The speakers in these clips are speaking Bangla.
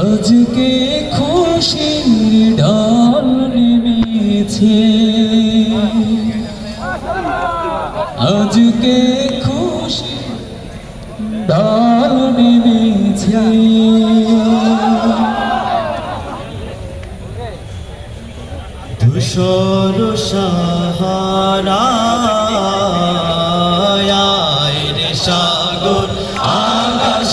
আজকে খুশির ঢল নেমেছে। আজকে খুশি ঢল নেমেছে। ধূসর সাহারা সাগর আকাশ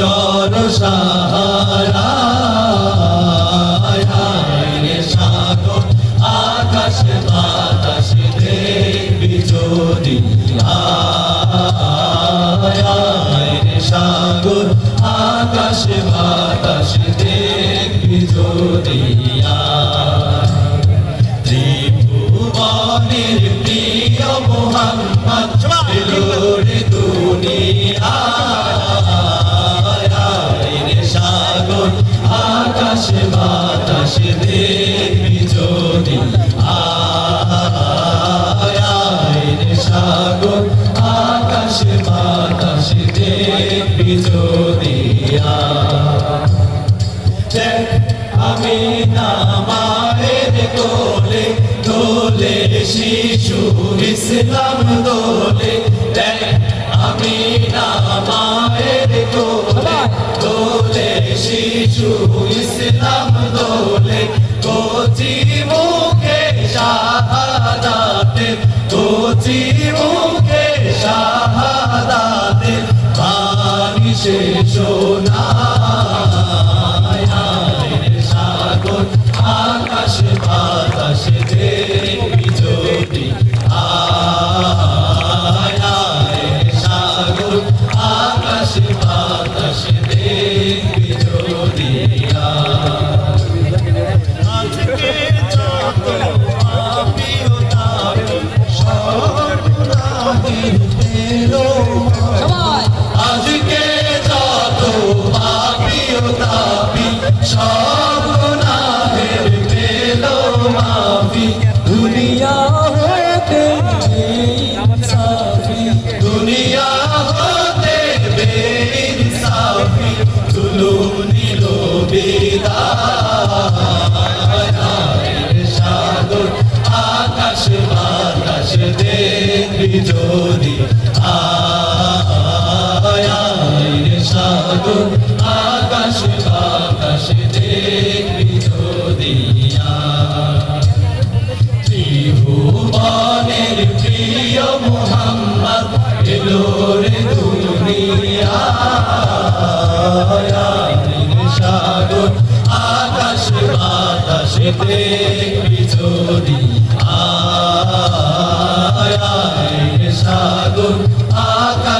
ধূসর সাহারা সাগর আকাশ বাতাস দেখবি যদি সাগর আকাশ বাতাস দেখবি যদি ত্রিভুবনের প্রিয় মোহাম্মদ এলোর সাগর আকাশ বাতাস দেখবি যদি আয় আমি নামায়ের কোলে দোলে শিশু ইসলাম দোলে দেখ আমি নামায়ের কোলে দোলে শিশু ইসলাম দোলে বাণী সোনা সাগর আকাশ বাতাস দেখবি যদি সাগর, আকাশ বাতাস দেখবি যদি ত্রিভুবনের প্রিয় মোহাম্মদ এলো রে দুনিয়ায় আকাশ বাতাস দেখবি যদি আয়।